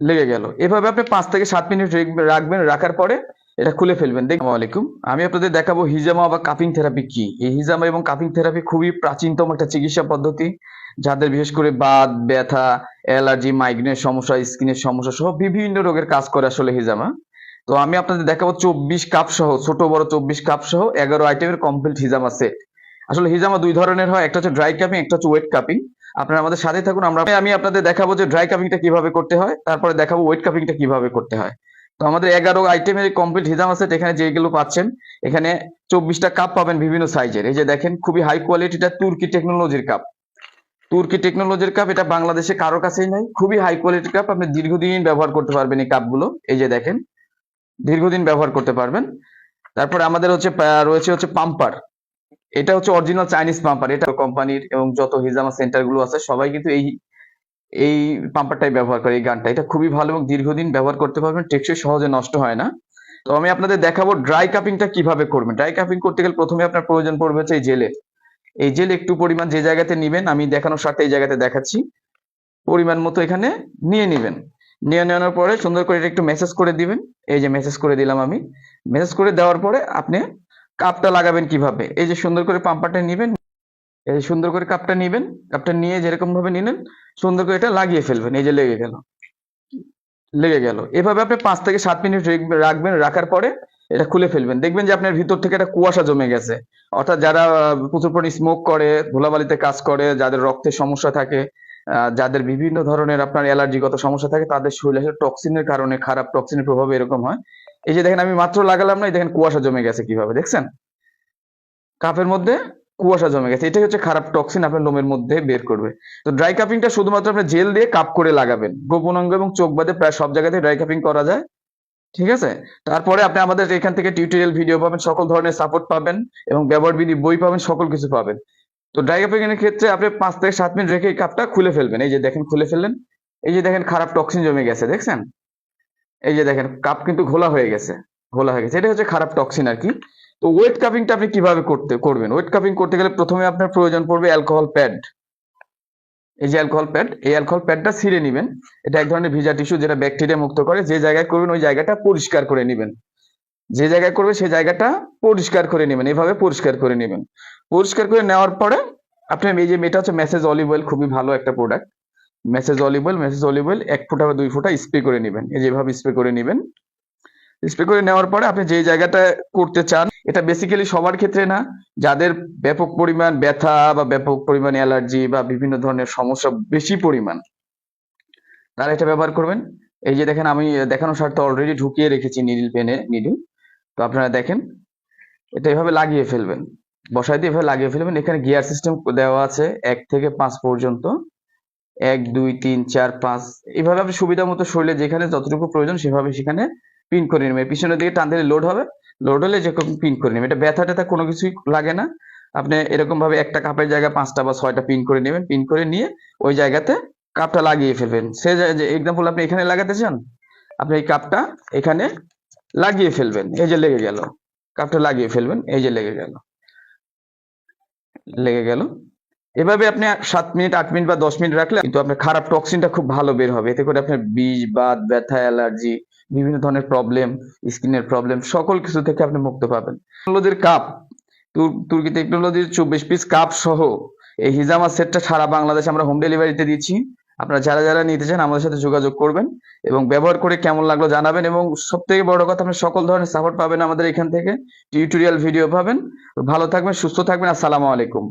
লেগে গেল। এভাবে আপনি পাঁচ থেকে সাত মিনিট রাখবেন, রাখার পরে এটা খুলে ফেলবেন। দেখুন আলাইকুম। আমি আপনাদের দেখাবো হিজামা বা কাপিং থেরাপি কি। এই হিজামা এবং কাপিং থেরাপি খুবই প্রাচীনতম একটা চিকিৎসা পদ্ধতি। যাদের বিশেষ করে বাদ ব্যথা, অ্যালার্জি, মাইগ্রেনের সমস্যা, স্কিনের সমস্যা সহ বিভিন্ন রোগের কাজ করে আসলে হিজামা। তো আমি আপনাদের দেখাবো চব্বিশ কাপ সহ, ছোট, বড় চব্বিশ কাপ সহ এগারো আইটেমের কমপ্লিট হিজামা সেট আসলে হিজামা দুই ধরনের হয়। একটা হচ্ছে ড্রাই কাপিং একটা হচ্ছে ওয়েট কাপিং আপনারা আমাদের সাথে থাকুন। আমরা আমি আপনাদের দেখাবো যে ড্রাই কাপিংটা কীভাবে করতে হয়, তারপরে দেখাবো ওয়েট কাপিংটা কীভাবে করতে হয়। তো আমাদের এগারো আইটেমের কমপ্লিট হিজাম আছে এখানে যেগুলো পাচ্ছেন, এখানে চব্বিশটা কাপ পাবেন বিভিন্ন সাইজের এই যে দেখেন, খুবই হাই কোয়ালিটিটা তুর্কি টেকনোলজির কাপ তুর্কি টেকনোলজির কাপ এটা বাংলাদেশে কারও কাছেই নাই। খুবই হাই কোয়ালিটির কাপ আপনি দীর্ঘদিন ব্যবহার করতে পারবেন এই কাপগুলো এই যে দেখেন, দীর্ঘদিন ব্যবহার করতে পারবেন। তারপরে আমাদের হচ্ছে রয়েছে হচ্ছে পাম্পার এটা হচ্ছে অরিজিনাল চাইনিজ পাম্পার এটা কোম্পানির এবং যত হিজামা সেন্টারগুলো আছে, সবাই কিন্তু এই এই পাম্পারটাই ব্যবহার করে, এই গানটা। এটা খুবই ভালো এবং দীর্ঘদিন ব্যবহার করতে পারবেন, টেকসই সহজে নষ্ট হয় না। তো আমি আপনাদের দেখাবো ড্রাই কাপিংটা কীভাবে করবেন। ড্রাই কাপিং করতে গেলে প্রথমে আপনার প্রয়োজন পড়বে হচ্ছে এই জেলে এই জেল একটু পরিমাণ যে জায়গাতে নিবেন, আমি দেখানোর সাথে এই জায়গাতে দেখাচ্ছি। পরিমাণ মতো এখানে নিয়ে নিবেন। নিয়ে নেওয়ার পরে সুন্দর করে এটা একটু মেসেজ করে দিবেন। এই যে মেসেজ করে দিলাম আমি। মেসেজ করে দেওয়ার পরে আপনি কাপটা লাগাবেন কীভাবে? এই যে সুন্দর করে পাম্পারটা নিবেন, এই যে সুন্দর করে কাপটা নিবেন, কাপটা নিয়ে যেরকম ভাবে নিলেন, সুন্দর করে এটা লাগিয়ে ফেলবেন, এই যে লেগে গেল। লেগে গেল। এভাবে আপনি পাঁচ থেকে সাত মিনিট রাখবেন, রাখার পরে এটা খুলে ফেলবেন। দেখবেন যে আপনার ভিতর থেকে একটা কুয়াশা জমে গেছে। অর্থাৎ যারা প্রচুর পরিমাণে স্মোক করে, ধুলাবালিতে কাজ করে, যাদের রক্তের সমস্যা থাকে যাদের বিভিন্ন ধরনের আপনার অ্যালার্জিগত সমস্যা থাকে, তাদের শরীরে টক্সিনের কারণে, খারাপ টক্সিনের প্রভাবে এরকম হয়। এই যে দেখেন আমি মাত্র লাগালাম না, এই দেখেন কুয়াশা জমে গেছে কীভাবে, দেখছেন? কাপের মধ্যে কুয়াশা জমে গেছে, এটাই হচ্ছে খারাপ টক্সিন আপনার লোমের মধ্যে বের করবে। তো ড্রাই কাপিংটা শুধুমাত্র আপনি জেল দিয়ে কাপ করে লাগাবেন, গোপন অঙ্গ এবং চোখ বাদে প্রায় সব জায়গাতে ড্রাই কাপিং করা যায়, ঠিক আছে? তারপরে আপনি আমাদের এখান থেকে টিউটোরিয়াল ভিডিও পাবেন, সকল ধরনের সাপোর্ট পাবেন এবং ব্যবহার বিধি বই পাবেন, সকল কিছু পাবেন। তো ড্রাই কাপিং এর ক্ষেত্রে আপনি পাঁচ থেকে সাত মিনিট রেখে কাপটা খুলে ফেলবেন, এই যে দেখেন খুলে ফেললেন, এই যে দেখেন খারাপ টক্সিন জমে গেছে, দেখছেন? এই যে দেখেন কাপ কিন্তু ঘোলা হয়ে গেছে, ঘোলা হয়ে গেছে। এটা হচ্ছে খারাপ টক্সিন আর কি। তো ওয়েট কাপিংটা আপনি কীভাবে করতে, করবেন? ওয়েট কাপিং করতে গেলে প্রথমে আপনার প্রয়োজন পড়বে অ্যালকোহল প্যাড এই যে অ্যালকোহল প্যাড এই অ্যালকোহল প্যাডটা ছিঁড়ে নেবেন। এটা এক ধরনের ভিজা টিস্যু যেটা ব্যাকটেরিয়া মুক্ত করে। যে জায়গায় করবেন, ওই জায়গাটা পরিষ্কার করে নেবেন। যে জায়গায় করবে সেই জায়গাটা পরিষ্কার করে নেবেন। এভাবে পরিষ্কার করে নেবেন। পরিষ্কার করে নেওয়ার পরে আপনি এই যে এটা হচ্ছে মেসেজ অলিভ অয়েল, খুবই ভালো একটা product message olive oil message olive oil এক ফোঁটা বা দুই ফোঁটা স্প্রে করে নেবেন। এই যেভাবে স্প্রে করে নেবেন। স্প্রে করে নেওয়ার পরে আপনি যে জায়গাটা করতে চান, এটা বেসিক্যালি সবার ক্ষেত্রে না, যাদের ব্যাপক পরিমাণ ব্যথা বা ব্যাপক পরিমাণ অ্যালার্জি বা বিভিন্ন ধরনের সমস্যা বেশি পরিমাণ, তারা এটা ব্যবহার করবেন। এই যে দেখেন আমি দেখানোর স্বার্থে অলরেডি ঢুকিয়ে রেখেছি নিডিল পেনে নিডিল তো আপনারা দেখেন, এটা এভাবে লাগিয়ে ফেলবেন। বসাই দিয়ে এভাবে লাগিয়ে ফেলবেন। এখানে গিয়ার সিস্টেম দেওয়া আছে এক থেকে পাঁচ পর্যন্ত। এক, দুই, তিন, চার, পাঁচ, এভাবে আপনি সুবিধা মতো শরীরে যেখানে যতটুকু প্রয়োজন সেভাবে সেখানে পিন করে নেবেন। পিছনের দিকে টান দিলে লোড হবে। লোড হলে যেরকম পিন করে নেবেন। এটা ব্যথা ট্যাথা কোনো কিছুই লাগে না। আপনি এরকম ভাবে একটা কাপের জায়গায় পাঁচটা বা ছয়টা পিন করে নেবেন। পিন করে নিয়ে ওই জায়গাতে কাপটা লাগিয়ে ফেলবেন। সে যে এক্সাম্পল আপনি এখানে লাগাতে চান, আপনি এই কাপটা এখানে লাগিয়ে ফেলবেন। এই যে লেগে গেল। কাপটা লাগিয়ে ফেলবেন। এই যে লেগে গেল। লেগে গেল। এভাবে আপনি সাত মিনিট, আট মিনিট বা দশ মিনিট রাখলে কিন্তু আপনার খারাপ টক্সিনটা খুব ভালো বের হবে। এতে করে আপনার বিষ, বাত, ব্যথা অ্যালার্জি বিভিন্ন ধরনের প্রবলেম স্কিনের প্রবলেম সকল কিছু থেকে আপনি মুক্ত পাবেন। টেকনোলজির কাপ তুর্কি টেকনোলজির চব্বিশ পিস কাপ সহ এই হিজামা সেটটা সারা বাংলাদেশে আমরা হোম ডেলিভারিতে দিচ্ছি। আপনারা যারা যারা নিতে চান আমাদের সাথে যোগাযোগ করবেন এবং ব্যবহার করে কেমন লাগল জানাবেন এবং সব থেকে বড় কথা, আপনি সকল ধরনের সাপোর্ট পাবেন আমাদের এখান থেকে। টিউটোরিয়াল ভিডিও পাবেন। ভালো থাকবেন, সুস্থ থাকবেন, আসসালামু আলাইকুম।